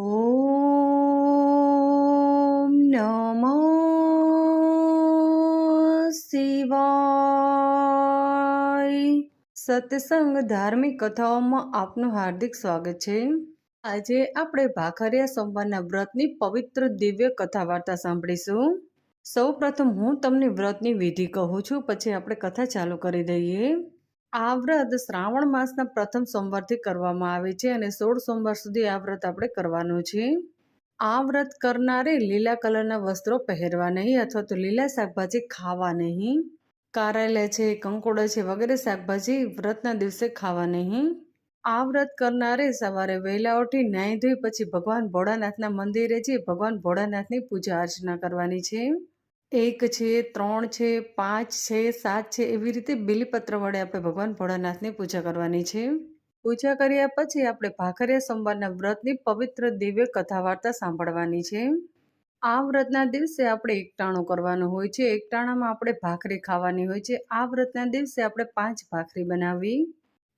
ઓમ નમો શિવાય સત્સંગ ધાર્મિક કથાઓમાં આપનું હાર્દિક સ્વાગત છે. આજે આપણે ભાખરિયા સોમવારના વ્રતની પવિત્ર દિવ્ય કથા વાર્તા સાંભળીશું. સૌ પ્રથમ હું તમને વ્રતની વિધિ કહું છું, પછી આપણે કથા ચાલુ કરી દઈએ. આ વ્રત શ્રાવણ માસના પ્રથમ સોમવારથી કરવામાં આવે છે અને સોળ સોમવાર સુધી આ વ્રત આપણે કરવાનું છે. આ વ્રત કરનારે લીલા કલરના વસ્ત્રો પહેરવા નહીં અથવા તો લીલા શાકભાજી ખાવા નહીં. કારેલા છે, કંકોડા છે વગેરે શાકભાજી વ્રતના દિવસે ખાવા નહીં. આ વ્રત કરનારે સવારે વહેલા ઉઠી નાહી ધોઈ પછી ભગવાન ભોળાનાથના મંદિરે જઈ ભગવાન ભોળાનાથની પૂજા અર્ચના કરવાની છે. એક છે, ત્રણ છે, પાંચ છે, સાત છે, એવી રીતે બિલીપત્ર વડે આપણે ભગવાન ભોળાનાથની પૂજા કરવાની છે. પૂજા કર્યા પછી આપણે ભાખરિયા સોમવારના વ્રતની પવિત્ર દિવ્ય કથા વાર્તા સાંભળવાની છે. આ વ્રતના દિવસે આપણે એકટાણું કરવાનું હોય છે. એકટાણામાં આપણે ભાખરી ખાવાની હોય છે. આ વ્રતના દિવસે આપણે પાંચ ભાખરી બનાવી.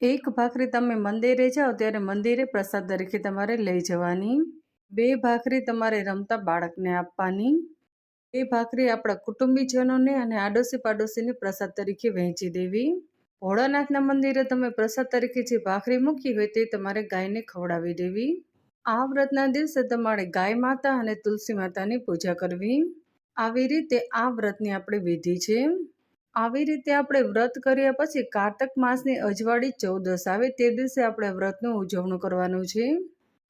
એક ભાખરી તમે મંદિરે જાઓ ત્યારે મંદિરે પ્રસાદ તરીકે તમારે લઈ જવાની. બે ભાખરી તમારે રમતા બાળકને આપવાની. એ ભાખરી આપણા કુટુંબીજનોને અને આડોશી પાડોશીને પ્રસાદ તરીકે વહેંચી દેવી. ભોળાનાથના મંદિરે તમે પ્રસાદ તરીકે જે ભાખરી મૂકી હોય તે તમારે ગાયને ખવડાવી દેવી. આ વ્રતના દિવસે તમારે ગાય માતા અને તુલસી માતાની પૂજા કરવી. આવી રીતે આ વ્રતની આપણે વિધિ છે. આવી રીતે આપણે વ્રત કર્યા પછી કારતક માસની અજવાળી ચૌદસ આવે તે દિવસે આપણે વ્રતનું ઉજવણું કરવાનું છે.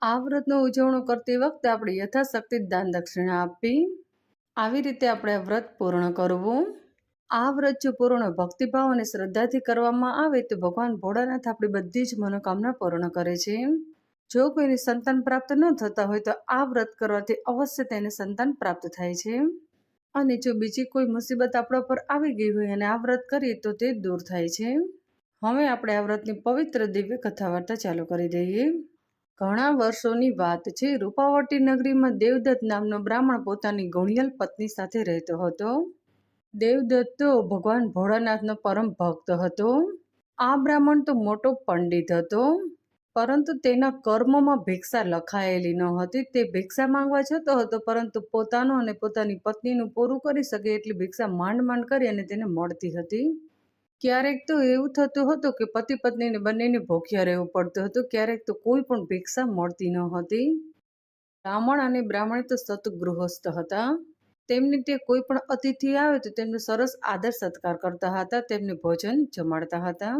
આ વ્રતનું ઉજવણું કરતી વખતે આપણે યથાશક્તિ દાન દક્ષિણા આપવી. આવી રીતે આપણે વ્રત પૂર્ણ કરવું. આ વ્રત જો પૂર્ણ ભક્તિભાવ અને શ્રદ્ધાથી કરવામાં આવે તો ભગવાન ભોળાનાથ આપણી બધી જ મનોકામના પૂર્ણ કરે છે. જો કોઈને સંતાન પ્રાપ્ત ન થતા હોય તો આ વ્રત કરવાથી અવશ્ય તેને સંતાન પ્રાપ્ત થાય છે. અને જો બીજી કોઈ મુસીબત આપણા પર આવી ગઈ હોય અને આ વ્રત કરીએ તો તે દૂર થાય છે. હવે આપણે આ વ્રતની પવિત્ર દિવ્ય કથા વાર્તા ચાલુ કરી દઈએ. ઘણા વર્ષોની વાત છે. રૂપાવટી નગરીમાં દેવદત્ત નામનો બ્રાહ્મણ પોતાની ગુણિયલ પત્ની સાથે રહેતો હતો. દેવદત્ત તો ભગવાન ભોળાનાથનો પરમ ભક્ત હતો. આ બ્રાહ્મણ તો મોટો પંડિત હતો. પરંતુ તેના કર્મમાં ભિક્ષા લખાયેલી ન હતી. તે ભિક્ષા માંગવા જતો હતો, પરંતુ પોતાનું અને પોતાની પત્નીનું પૂરું કરી શકે એટલી ભિક્ષા માંડ માંડ કરી અને તેને મળતી હતી. ક્યારેક તો એવું થતું હતું કે પતિ પત્નીને બંનેને ભોખ્યા રહેવું પડતું હતું. ક્યારેક તો કોઈ પણ ભિક્ષા મળતી ન હતી. બ્રાહ્મણ અને બ્રાહ્મણી તો સતગૃહસ્થ હતા. તેમની તે કોઈ પણ અતિથિ આવે તો તેમનો સરસ આદર સત્કાર કરતા હતા. તેમને ભોજન જમાડતા હતા.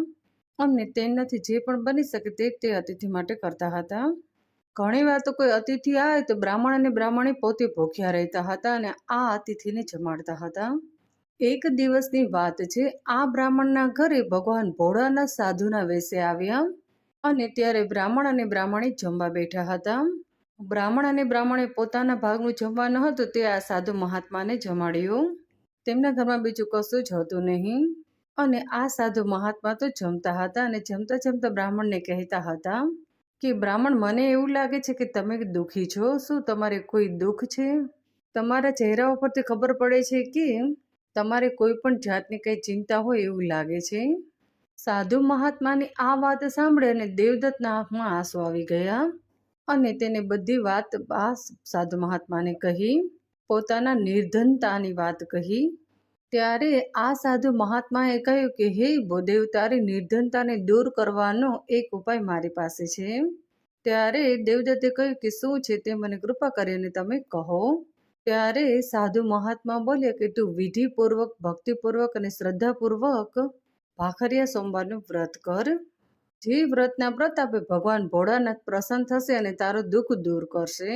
અને તેનાથી જે પણ બની શકે તે તે અતિથિ માટે કરતા હતા. ઘણી વાર તો કોઈ અતિથિ આવે તો બ્રાહ્મણ અને બ્રાહ્મણી પોતે ભોખ્યા રહેતા હતા અને આ અતિથિને જમાડતા હતા. એક દિવસની વાત છે, આ બ્રાહ્મણના ઘરે ભગવાન ભોળાના સાધુના વેશે આવ્યા અને ત્યારે બ્રાહ્મણ અને બ્રાહ્મણી જમવા બેઠા હતા. બ્રાહ્મણ અને બ્રાહ્મણે પોતાના ભાગનું જમવા ન હતું તે આ સાધુ મહાત્માને જમાડ્યું. તેમના ઘરમાં બીજું કશું જ હતું નહીં અને આ સાધુ મહાત્મા તો જમતા હતા અને જમતા જમતા બ્રાહ્મણને કહેતા હતા કે, બ્રાહ્મણ, મને એવું લાગે છે કે તમે દુઃખી છો? શું તમારે કોઈ દુઃખ છે? તમારા ચહેરા ઉપરથી ખબર પડે છે કે તમારે કોઈ પણ જાતની કંઈ ચિંતા હોય એવું લાગે છે? સાધુ મહાત્માની આ વાત સાંભળી અને દેવદત્તના આંખમાં આંસુ આવી ગયા. અને તેને બધી વાત આ સાધુ મહાત્માને કહી, પોતાના નિર્ધનતાની વાત કહી. ત્યારે આ સાધુ મહાત્માએ કહ્યું કે, હે બોદેવ તારી નિર્ધનતાને દૂર કરવાનો એક ઉપાય મારી પાસે છે. ત્યારે દેવદત્તે કહ્યું કે, શું છે તે મને કૃપા કરીને તમે કહો. ત્યારે સાધુ મહાત્મા બોલ્યા કે, તું વિધિપૂર્વક, ભક્તિપૂર્વક અને શ્રદ્ધાપૂર્વક ભાખરિયા સોમવારનું વ્રત કર. જે વ્રતના પ્રતાપે ભગવાન ભોળાનાથ પ્રસન્ન થશે અને તારું દુઃખ દૂર કરશે.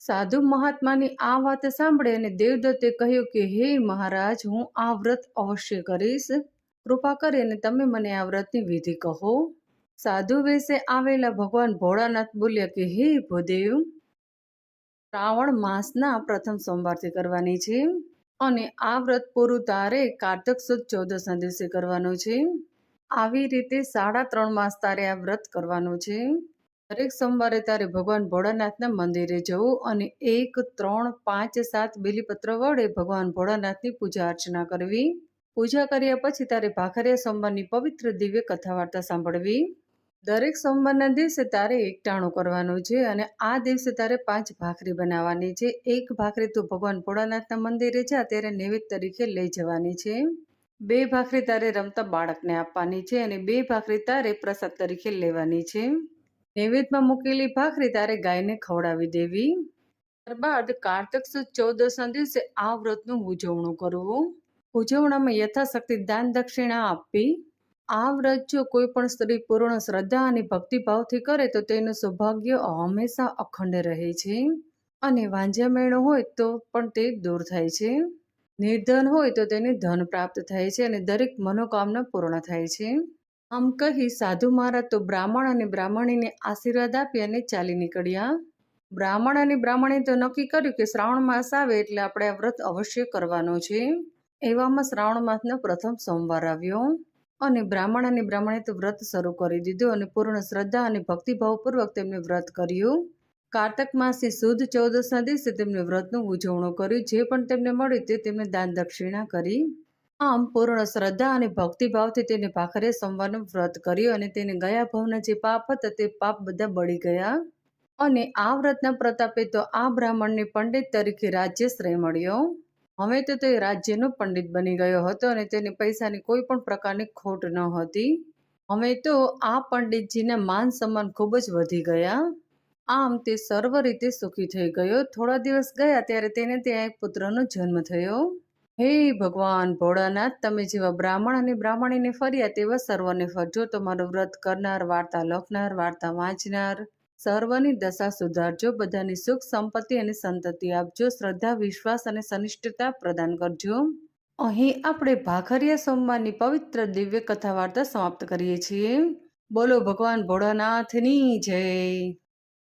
સાધુ મહાત્માની આ વાત સાંભળી અને દેવદત્તે કહ્યું કે, હે મહારાજ, હું આ વ્રત અવશ્ય કરીશ. કૃપા કરીને તમે મને આ વ્રતની વિધિ કહો. સાધુ વેશે આવેલા ભગવાન ભોળાનાથ બોલ્યા કે, હે ભૂદેવ શ્રાવણ માસના પ્રથમ સોમવારથી કરવાની છે અને આ વ્રત પૂરું તારે કારતક સુદ ચૌદસના દિવસે કરવાનું છે. આવી રીતે સાડા ત્રણ માસ તારે આ વ્રત કરવાનું છે. દરેક સોમવારે તારે ભગવાન ભોળાનાથના મંદિરે જવું અને એક, ત્રણ, પાંચ, સાત બેલીપત્ર વડે ભગવાન ભોળાનાથની પૂજા અર્ચના કરવી. પૂજા કર્યા પછી તારે ભાખરિયા સોમવારની પવિત્ર દિવ્ય કથા વાર્તા સાંભળવી. દરેક સોમવારના દિવસે તારે એકટાણું કરવાનું છે અને આ દિવસે તારે પાંચ ભાખરી બનાવવાની છે. એક ભાખરી તું ભગવાન ભોળાનાથના મંદિરે જા, ત્યારે નૈવેદ્ય તરીકે લઈ જવાની છે. બે ભાખરી તારે રમતા બાળકને આપવાની છે અને બે ભાખરી તારે પ્રસાદ તરીકે લેવાની છે. નૈવેદ્યમાં મૂકેલી ભાખરી તારે ગાયને ખવડાવી દેવી. ત્યારબાદ કાર્તક સુદ ચૌદસના દિવસે આ વ્રતનું ઉજવણું કરવું. ઉજવણામાં યથાશક્તિ દાન દક્ષિણા આપવી. આ વ્રત જો કોઈ પણ સ્ત્રી પૂર્ણ શ્રદ્ધા અને ભક્તિભાવથી કરે તો તેનું સૌભાગ્ય હંમેશા અખંડ રહે છે. અને વાંજ્યા મેળો હોય તો પણ તે દૂર થાય છે. નિર્ધન હોય તો તેને ધન પ્રાપ્ત થાય છે અને દરેક મનોકામના પૂર્ણ થાય છે. આમ કહી સાધુ મહારાજ તો બ્રાહ્મણ અને બ્રાહ્મણીને આશીર્વાદ આપી અને ચાલી નીકળ્યા. બ્રાહ્મણ અને બ્રાહ્મણે તો નક્કી કર્યું કે શ્રાવણ માસ આવે એટલે આપણે આ વ્રત અવશ્ય કરવાનો છે. એવામાં શ્રાવણ માસનો પ્રથમ સોમવાર આવ્યો. અને બ્રાહ્મણ અને બ્રાહ્મણે તો વ્રત શરૂ કરી દીધું અને પૂર્ણ શ્રદ્ધા અને ભક્તિભાવપૂર્વક તેમને વ્રત કર્યું. કારતક માસની સુદ ચૌદસના દિવસે તેમને વ્રતનું ઉજવણું કર્યું. જે પણ તેમને મળ્યું તે તેમને દાન દક્ષિણા કરી. આમ પૂર્ણ શ્રદ્ધા અને ભક્તિભાવથી તેને ભાખરે સોમવારનું વ્રત કર્યું અને તેને ગયા ભાવના જે પાપ હતા તે પાપ બધા બળી ગયા. અને આ વ્રતના પ્રતાપે તો આ બ્રાહ્મણને પંડિત તરીકે રાજ્યશ્રય મળ્યો. હવે તો તે રાજ્યનો પંડિત બની ગયો હતો અને તેને પૈસાની કોઈ પણ પ્રકારની ખોટ ન હતી. હવે તો આ પંડિતજીના માન સન્માન ખૂબ જ વધી ગયા. આમ તે સર્વ રીતે સુખી થઈ ગયો. થોડા દિવસ ગયા ત્યારે તેને ત્યાં એક પુત્રનો જન્મ થયો. હે ભગવાન ભોળાનાથ, તમે જેવા બ્રાહ્મણ અને બ્રાહ્મણીને ફર્યા તેવા સર્વને ફરજો. તમારું વ્રત કરનાર, વાર્તા લખનાર, વાર્તા વાંચનાર સર્વની દશા સુધારજો, બધાની સુખ, સંપત્તિ અને સંતતિ આપજો, શ્રદ્ધા, વિશ્વાસ અને સનિષ્ઠતા પ્રદાન કરજો. અહીં આપણે ભાખરિયા સોમવારની પવિત્ર દિવ્ય કથા વાર્તા સમાપ્ત કરીએ છીએ. બોલો ભગવાન ભોળાનાથની જય.